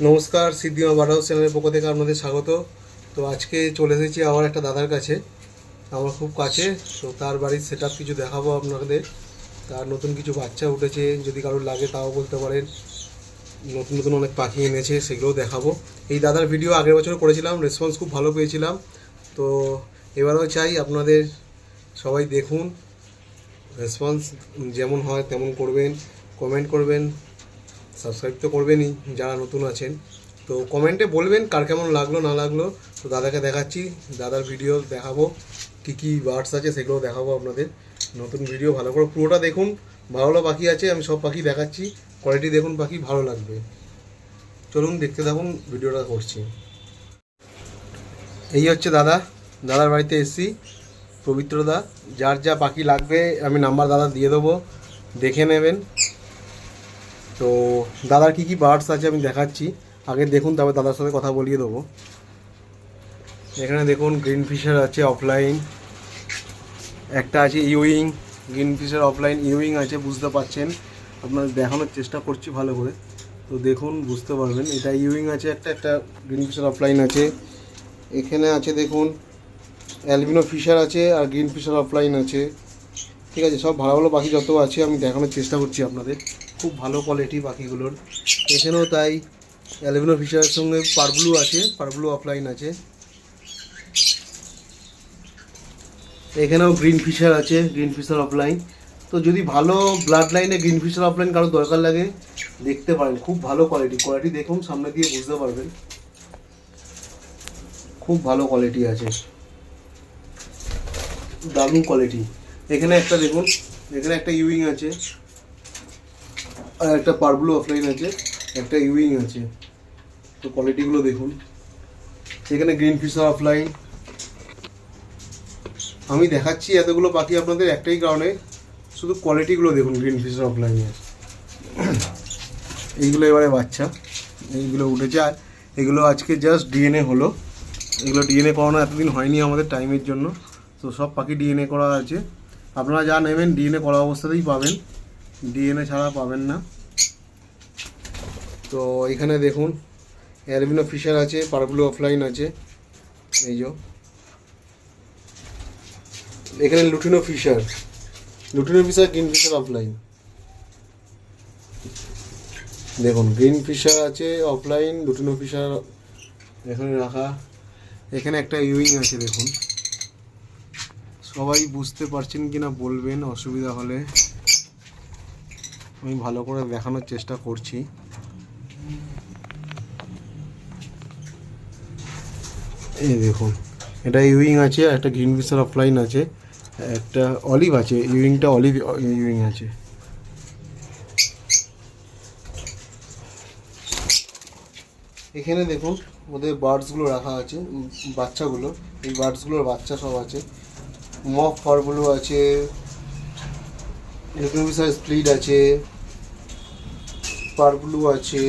নমস্কার সিদ্ধিমা হাউস চ্যানেলের পক্ষ থেকে আপনাদের স্বাগত। তো আজকে চলে এসেছি আমার একটা দাদার কাছে, আমার খুব কাছে। তো তার বাড়ির সেট কিছু দেখাবো আপনাদের। তার নতুন কিছু বাচ্চা উঠেছে, যদি কারোর লাগে তাও বলতে পারেন। নতুন নতুন অনেক পাখি এনেছে, সেগুলোও দেখাবো। এই দাদার ভিডিও আগের বছর করেছিলাম রেসপন্স খুব ভালো পেয়েছিলাম। তো এবারেও চাই আপনাদের সবাই দেখুন রেসপন্স যেমন হয় তেমন করবেন কমেন্ট করবেন। সাবস্ক্রাইব তো করবেনই, যারা নতুন আছেন। তো কমেন্টে বলবেন কার কেমন লাগল, না লাগল। তো দাদাকে দেখাচ্ছি, দাদার ভিডিও দেখাবো, কী কী বার্ডস আছে সেগুলো দেখাবো আপনাদের। নতুন ভিডিও ভালো করে, পুরোটা দেখুন ভালো পাখি আছে, আমি সব পাখি দেখাচ্ছি। কোয়ালিটি দেখুন পাখি ভালো লাগবে। চলুন, দেখতে থাকুন ভিডিওটা করছি। এই হচ্ছে দাদা, দাদার বাড়িতে এসছি। পবিত্রদা যার যা পাখি লাগবে, আমি নাম্বার দাদা দিয়ে দেবো। দেখে নেবেন। তো দাদার কি কি বার্ডস আছে আমি দেখাচ্ছি। আগে দেখুন, তারপর দাদার সাথে কথা বলিয়ে দেবো। এখানে দেখুন গ্রিন ফিশার আছে অফলাইন একটা আছে Ewing green fisher offline Ewing আছে, বুঝতে পারছেন? আপনার দেখানোর চেষ্টা করছি ভালো করে। তো দেখুন, বুঝতে পারবেন। এটা ইউইং আছে, একটা একটা গ্রিন ফিশার অফলাইন আছে। এখানে আছে, দেখুন অ্যালবিনো ফিশার আছে আর গ্রিন ফিশার অফলাইন আছে। ঠিক আছে, সব ভালো ভালো পাখি যত আছে, আমি দেখানোর চেষ্টা করছি আপনাদের। খুব ভালো কোয়ালিটি পাখিগুলোর। এখানেও তাই অ্যালবিনো ফিশারের সঙ্গে পারব্লু আছে, পারব্লু অফলাইন আছে। এখানেও গ্রিন ফিশার আছে, গ্রিন ফিশার অফলাইন তো যদি ভালো ব্লাড লাইনে গ্রিন ফিশার অফলাইন কারও দরকার লাগে, দেখতে পারেন। খুব ভালো কোয়ালিটি কোয়ালিটি দেখুন, সামনে দিয়ে বুঝতে পারবেন। খুব ভালো কোয়ালিটি আছে। দারুণ কোয়ালিটি এখানে একটা দেখুন, এখানে একটা ইউইং আছে। আর একটা পারব্লু অফলাইন আছে, একটা ইউইং আছে। তো কোয়ালিটিগুলো দেখুন। এখানে গ্রিন ফিশার অফলাইন আমি দেখাচ্ছি এতগুলো পাখি আপনাদের একটাই কারণে শুধু কোয়ালিটিগুলো দেখুন গ্রিন ফিশার অফলাইনের এইগুলো এবারে বাচ্চা। এইগুলো উঠেছে আর এগুলো আজকে জাস্ট ডিএনএ হলো। এগুলো ডিএনএ করানো এতদিন হয়নি আমাদের টাইমের জন্য। তো সব পাখি ডিএনএ করা আছে। আপনারা যা নেবেন ডিএনএ করা অবস্থাতেই পাবেন। ডিএনএ ছাড়া পাবেন না। তো এখানে দেখুন অ্যালবিনো ফিশার আছে পারব্লু অফলাইন আছে, এই যে। এখানে lutino fisher lutino fisher green fisher offline দেখুন গ্রিন ফিশার আছে অফলাইন লুটিনো ফিশার এখানে রাখা। এখানে একটা ইউইং আছে, দেখুন। সবাই বুঝতে পারছেন কি না বলবেন, অসুবিধা হলে। আমি ভালো করে দেখানোর চেষ্টা করছি। এই দেখুন, এটা ইউইং আছে একটা গ্রিন ফিশার অফলাইন আছে, একটা অলিভ আছে ইউইংটা অলিভ ইউইং আছে। এখানে দেখুন, ওদের বার্ডসগুলো রাখা আছে বাচ্চাগুলো, এই বার্ডসগুলোর বাচ্চা সব আছে। মক ফরগুলো আছে ইউনিভার্সাল স্প্লিট আছে পারব্লু আছে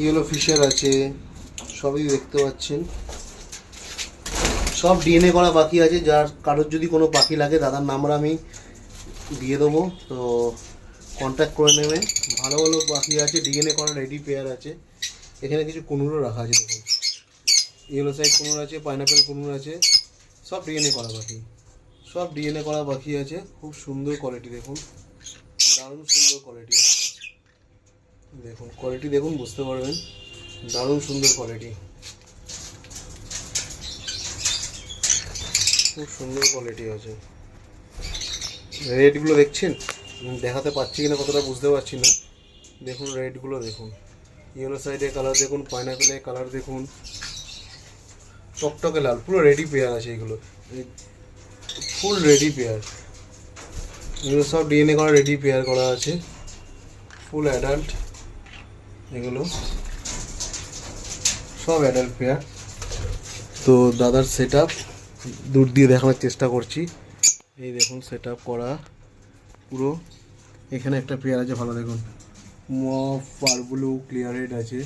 ইয়েলো ফিশার আছে, সবই দেখতে পাচ্ছেন। সব ডিএনএ করা বাকি আছে, যার কারোর যদি কোনো পাখি লাগে, দাদার নাম্বার আমি দিয়ে দেবো। তো কন্ট্যাক্ট করে নেবে ভালো ভালো পাখি আছে ডিএনএ করা রেডি পেয়ার আছে। এখানে কিছু কুনুরও রাখা আছে দেখুন। ইয়েলো সাইড কুনুর আছে পাইনাপেল কুনুর আছে, সব ডিএনএ করা পাখি সব ডিএনএ করা বাকি আছে। খুব সুন্দর কোয়ালিটি দেখুন। দারুণ সুন্দর কোয়ালিটি দেখুন কোয়ালিটি দেখুন, বুঝতে পারবেন। দারুণ সুন্দর কোয়ালিটি খুব সুন্দর কোয়ালিটি আছে। রেডগুলো দেখছেন? দেখাতে পাচ্ছি কিনা কতটা বুঝতে পারছি না। দেখুন রেডগুলো দেখুন। ইয়েলো সাইডে কালার দেখুন পাইনাপেলে কালার দেখুন। টকটকে লাল, পুরো রেডি পেয়ার আছে এগুলো। ফুল রেডি পেয়ার এগুলো সব ডিএনএ করা রেডি পেয়ার করা আছে। ফুল অ্যাডাল্ট এগুলো। সব অ্যাডাল্ট পেয়ার তো দাদার সেট আপ দূর দিয়ে দেখানোর চেষ্টা করছি। এই দেখুন সেট আপ করা। পুরো। এখানে একটা পেয়ার আছে, ভালো দেখুন। মফ পারব্লু ক্লিয়ার হেড আছে।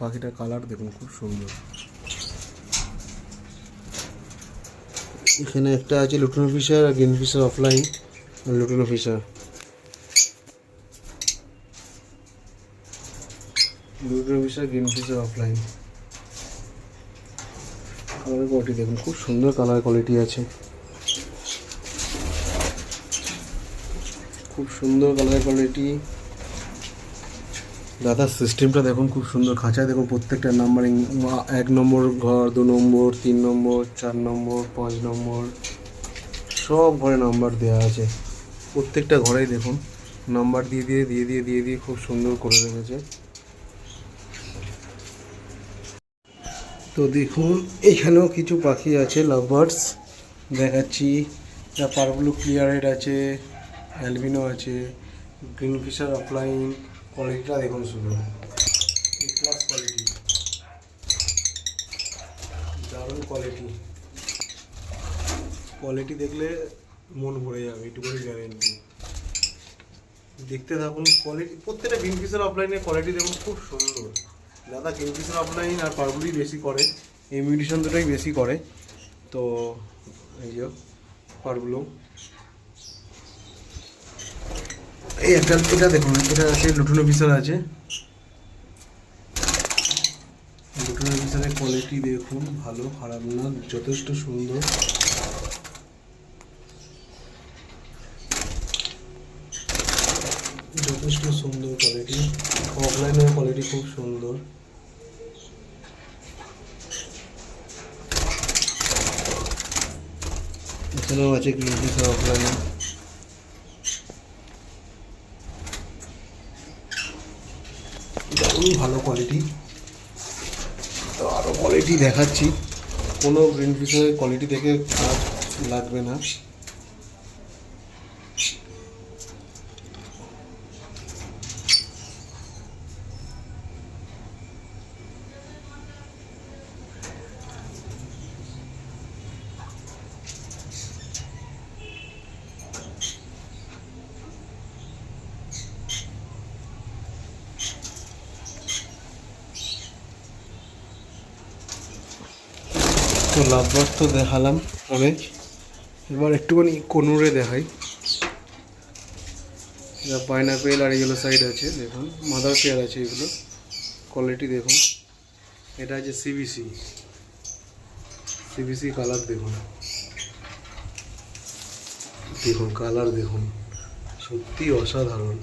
পাখিটার কালার দেখুন, খুব সুন্দর। এখানে একটা আছে লুটন ফিশার আর green Fischer opaline lutino Fischer. Lutino Fischer, green Fischer opaline colour quality দেখুন, খুব সুন্দর কালার কোয়ালিটি আছে। খুব সুন্দর কালার কোয়ালিটি দাদার সিস্টেমটা দেখুন, খুব সুন্দর খাঁচায়। দেখুন, প্রত্যেকটা নাম্বারিং এক নম্বর ঘর, দু নম্বর, তিন নম্বর, চার নম্বর, পাঁচ নম্বর, সব ঘরে নাম্বার দেওয়া আছে। প্রত্যেকটা ঘরেই দেখুন নাম্বার দিয়ে দিয়ে দিয়ে দিয়ে দিয়ে দিয়ে খুব সুন্দর করে রেখেছে। তো দেখুন, এখানেও কিছু পাখি আছে লাভ বার্ডস দেখাচ্ছি, যা ক্লিয়ারেট আছে অ্যালবিনো আছে গ্রিন ফিশার অফলাইন কোয়ালিটিটা দেখুন শুধু ক্লাস কোয়ালিটি দারুণ কোয়ালিটি কোয়ালিটি দেখলে মন ভরে যাবে, এটুকুনি গ্যারেন্টি দেখতে থাকুন কোয়ালিটি প্রত্যেকটা গ্রিন ফিশার অফলাইনের কোয়ালিটি দেখুন, খুব সুন্দর। দাদা গ্রিন ফিশার অফলাইন আর পারগুলি বেশি করে ইমিউনিশন দুটোই বেশি করে। তো, এই যে পারগুলো। এই একটা, এটা দেখুন, এটা আছে লুটুনো ফিশার আছে। লুটুনো ফিশারের কোয়ালিটি দেখুন, ভালো, খারাপ না, যথেষ্ট সুন্দর। যথেষ্ট সুন্দর কোয়ালিটি অফলাইনের কোয়ালিটি খুব সুন্দর। এখানেও আছে গ্রিন ফিশার অফলাইনে দারুণ ভালো কোয়ালিটি তো আরও কোয়ালিটি দেখাচ্ছি। কোনো গ্রিন ফিশের কোয়ালিটি দেখে খারাপ লাগবে না। তো লাভবার্ড তো দেখালাম অনেক এবার একটুখানি কনুরে দেখাই। যা পাইনাপেল আর এগুলো সাইড আছে, দেখুন। মাদার পেয়ার আছে এগুলো। কোয়ালিটি দেখুন। এটা আছে সিবিসি সিবিসি কালার দেখুন। দেখুন কালার দেখুন। সত্যি অসাধারণ।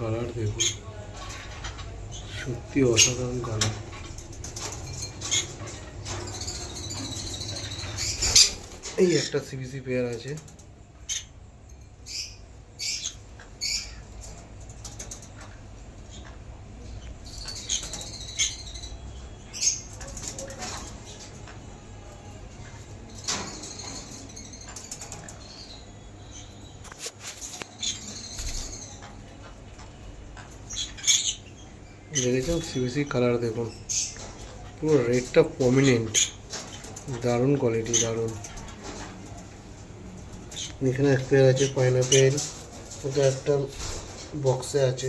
কালার দেখুন। সত্যি অসাধারণ কালার এই একটা সিবিসি পেয়ার আছে। দেখেছেন সিবিসি কালার দেখুন। পুরো রেডটা প্রমিনেন্ট দারুণ কোয়ালিটি দারুণ। এখানে এক আছে পাইনাপেল ওটা একটা বক্সে আছে।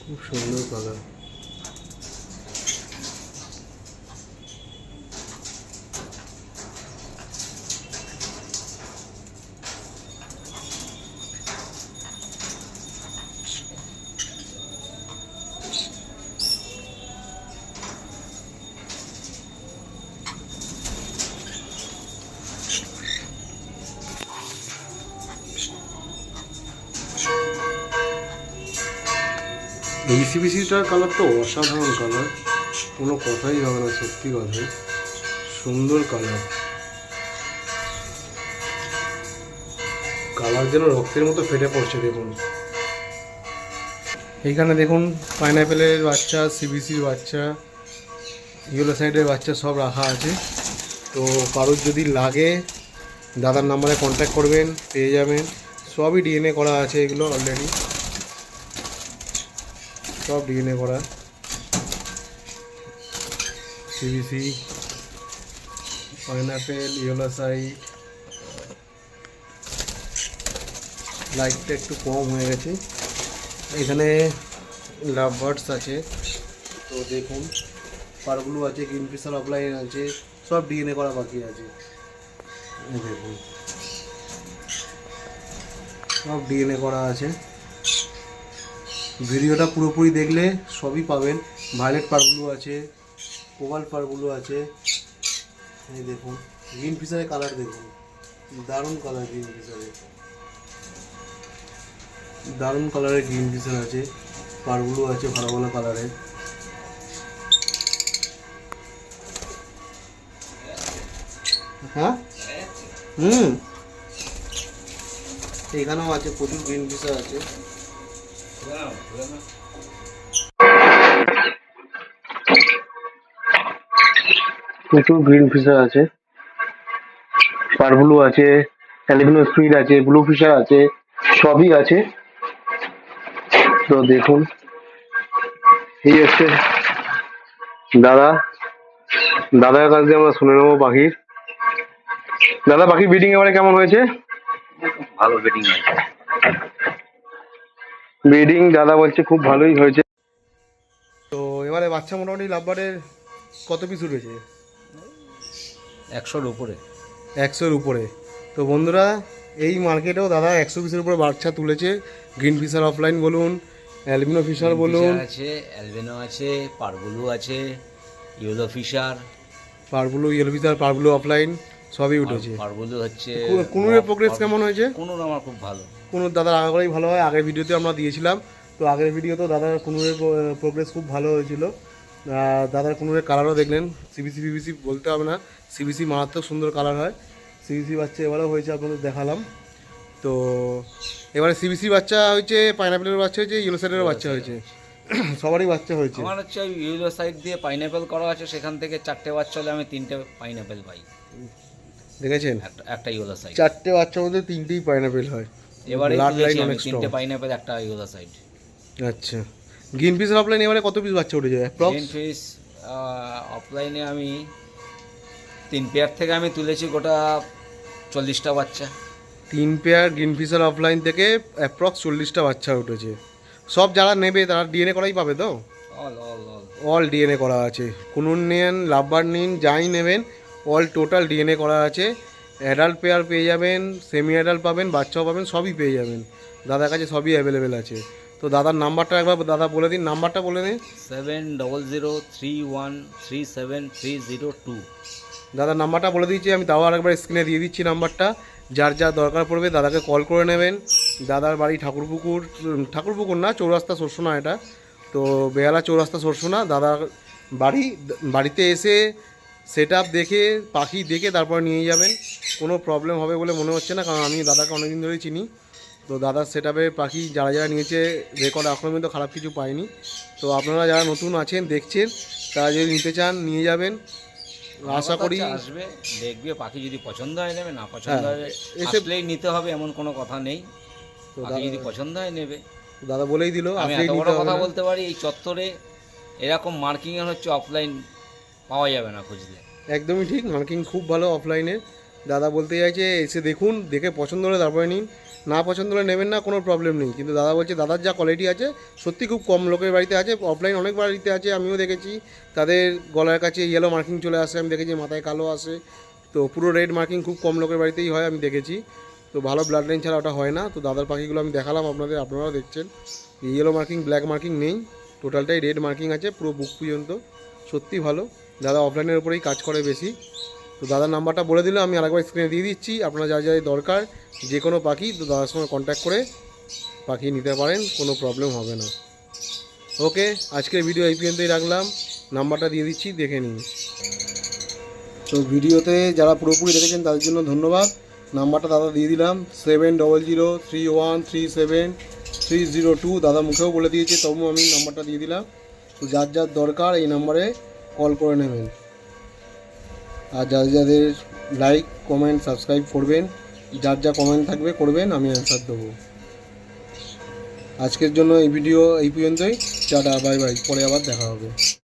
খুব সুন্দর কালার এই সিবিসিটার কালার তো অসাধারণ কালার কোনো কথাই হবে না, সত্যি কথাই সুন্দর কালার কালার যেন রক্তের মতো ফেটে পড়ছে, দেখুন। এইখানে দেখুন পাইনাপেলের বাচ্চা সিবিসির বাচ্চা ইয়েলো সাইডের বাচ্চা সব রাখা আছে। তো কারোর যদি লাগে, দাদার নাম্বারে কন্ট্যাক্ট করবেন, পেয়ে যাবেন। সবই ডিএনএ করা আছে এগুলো অলরেডি সব ডিএনএ করা। সিবিসি পাইনাপেল ইয়েলো সাইড লাইটটা একটু কম হয়ে গেছে। এখানে লাভ বার্ডস আছে। তো দেখুন পারগুলো আছে পিসার অফলাইন আছে, সব ডিএনএ করা বাকি আছে। দেখুন, সব ডিএনএ করা আছে। ভিডিওটা পুরোপুরি দেখলে সবই পাবেন। ভায়োলেট পারগুলো আছে কোবাল পারগুলো আছে। এই দেখুন গ্রিন ফিশারের কালার দেখুন। দারুণ কালার গ্রিন ফিশারের দারুণ কালারের গ্রিন ফিশার আছে। পারগুলো আছে ভালো ভালো কালারের হ্যাঁ? হুম। এখানেও আছে, প্রচুর গ্রিন ফিশার আছে। প্রচুর গ্রিন ফিশার আছে। পারব্লু আছে অ্যালবিনো স্পিড আছে ব্লু ফিশার আছে, সবই আছে। তো দেখুন, এই হচ্ছে দাদা। দাদার কাছ দিয়ে আমরা শুনে নেব পাখির। দাদা, পাখির ব্রিডিং এবারে কেমন হয়েছে? ভালো বেটিং হয়েছে। ব্রিডিং দাদা বলছে খুব ভালোই হয়েছে। তো এবারে বাচ্চা মোটামুটি লাভবারের কত পিস উঠেছে? একশোর উপরে। একশোর উপরে। তো বন্ধুরা এই মার্কেটেও দাদা একশো পিসের উপরে বাচ্চা তুলেছে। গ্রিন ফিশার অফলাইন বলুন অ্যালবিনো ফিশার বলুন। আছে অ্যালবেনো আছে পারগুলু আছে ইউলো ফিশার পারগুলো ইয়েলো ফিশার পারগুলো অফলাইন সবই উঠেছে। আর পারগুলু হচ্ছে কুনুরের প্রোগ্রেস কেমন হয়েছে? কোনোর আমার খুব ভালো। কোনো দাদার আগে করেই ভালো হয় আগের ভিডিওতে আমরা দিয়েছিলাম। তো আগের ভিডিওতেও দাদার কুনুরের প্রোগ্রেস খুব ভালো হয়েছিল। দাদার কুনুরের কালারও দেখলেন। সিবিসি বিবিসি বলতে হবে না। সিবিসি মারাত্মক সুন্দর কালার হয়। সিবিসি বাচ্চা এবারেও হয়েছে আপনাদের দেখালাম। তো এবারে সিবিসি বাচ্চা হয়েছে পাইনাপেলের বাচ্চা হয়েছে ইয়েলো সাইডেরও বাচ্চা হয়েছে। সবারই বাচ্চা হয়েছে। আমার হচ্ছে ওই ইউলো সাইড দিয়ে পাইনাপেল করা আছে সেখান থেকে চারটে বাচ্চা হলে আমি তিনটে পাইনাপেল পাই। দেখেছেন? একটা ইউলো সাইড চারটে বাচ্চার মধ্যে তিনটেই পাইনাপেল হয়। এবারে line আমি অনেক তিনটে পাইনাপেল একটা ইউলো সাইড আচ্ছা। গ্রিন পিস অফলাইন এবারে কত পিস বাচ্চা উঠে যায় অ্যাপ্রক্স গ্রিন ফিস অফলাইনে আমি তিন পেয়ার থেকে আমি তুলেছি গোটা চল্লিশটা বাচ্চা। তিন পেয়ার গ্রিন ফিশার অফলাইন থেকে অ্যাপ্রক্স চল্লিশটা বাচ্চা উঠেছে। সব যারা নেবে তারা ডিএনএ করাই পাবে তো? All all all all DNA করা আছে। কুনুন নিন লাভবার নিন যাই নেবেন অল টোটাল ডিএনএ করা আছে। অ্যাডাল্ট পেয়ার পেয়ে যাবেন সেমি অ্যাডাল্ট পাবেন বাচ্চাও পাবেন সবই পেয়ে যাবেন। দাদার কাছে সবই অ্যাভেলেবেল আছে। তো দাদার নাম্বারটা একবার দাদা বলে দিন নাম্বারটা বলে দিন। Seven double zero three one three seven three zero two. দাদার নাম্বারটা বলে দিচ্ছি আমি তাও আরেকবার স্ক্রিনে দিয়ে দিচ্ছি নাম্বারটা। যার যা দরকার পড়বে দাদাকে কল করে নেবেন। দাদার বাড়ি ঠাকুরপুকুর ঠাকুরপুকুর না চৌরাস্তা সরসোনা এটা। তো বেহালা চৌরাস্তা সরসোনা দাদার বাড়ি বাড়িতে এসে সেট দেখে পাখি দেখে তারপর নিয়ে যাবেন। কোনো প্রবলেম হবে বলে মনে হচ্ছে না কারণ আমি দাদাকে অনেকদিন ধরেই চিনি। তো দাদার সেট পাখি যারা যারা নিয়েছে রেকর্ড এখনও পর্যন্ত খারাপ কিছু পায়নি। তো আপনারা যারা নতুন আছেন দেখছেন তারা যদি নিতে চান নিয়ে যাবেন। আশা করি আসবে দেখবে পাখি যদি পছন্দ হয় নেবে না পছন্দ হ্যাঁ, হয় এসে- আসলেই নিতে হবে এমন কোনো কথা নেই। তো পাখি দাদা- যদি পছন্দ হয় নেবে। দাদা বলেই দিল আমি এত বড় কথা বলতে পারি এই চত্বরে এরকম মার্কিং এর হচ্ছে অফলাইন পাওয়া যাবে না খুঁজলে। একদমই ঠিক, মার্কিং খুব ভালো অফলাইনে দাদা বলতে চাইছে, এসে দেখুন, দেখে পছন্দ হলে তারপরে নিন। না পছন্দ হলে নেবেন না, কোনো প্রবলেম নেই। কিন্তু দাদা বলছে, দাদার যা কোয়ালিটি আছে, সত্যি খুব কম লোকের বাড়িতে আছে। অফলাইন অনেক বাড়িতে আছে, আমিও দেখেছি। তাদের গলার কাছে ইয়েলো মার্কিং চলে আসে, আমি দেখেছি মাথায় কালো আসে। তো পুরো রেড মার্কিং খুব কম লোকের বাড়িতেই হয়, আমি দেখেছি। তো ভালো ব্লাড লাইন ছাড়া ওটা হয় না। তো দাদার পাখিগুলো আমি দেখালাম আপনাদের, আপনারাও দেখছেন। ইয়েলো মার্কিং ব্ল্যাক মার্কিং নেই। টোটালটাই রেড মার্কিং আছে, পুরো বুক পর্যন্ত। সত্যি ভালো। দাদা অফলাইনের উপরেই কাজ করে বেশি। তো দাদার নাম্বারটা বলে দিলে, আমি আরেকবার স্ক্রিনে দিয়ে দিচ্ছি। আপনার যা যা দরকার, যে কোনো পাখি, তো দাদার সঙ্গে কন্ট্যাক্ট করে পাখি নিতে পারেন, কোনো প্রবলেম হবে না। ওকে আজকের ভিডিও এই পর্যন্তই রাখলাম। নাম্বারটা দিয়ে দিচ্ছি, দেখে নিন। তো ভিডিওতে যারা পুরোপুরি দেখেছেন, তাদের জন্য ধন্যবাদ। নাম্বারটা দাদা দিয়ে দিলাম seven double zero three one three seven three zero two দাদা মুখেও বলে দিয়েছে তবু আমি নাম্বারটা দিয়ে দিলাম। তো যার যার দরকার এই নাম্বারে কল করে নেবেন। আর যাদের যাদের লাইক কমেন্ট সাবস্ক্রাইব করবেন, যার যা কমেন্ট থাকবে করবেন, আমি অ্যান্সার দেবো। আজকের জন্য এই ভিডিও এই পর্যন্তই। টাটা বাই বাই পরে আবার দেখা হবে।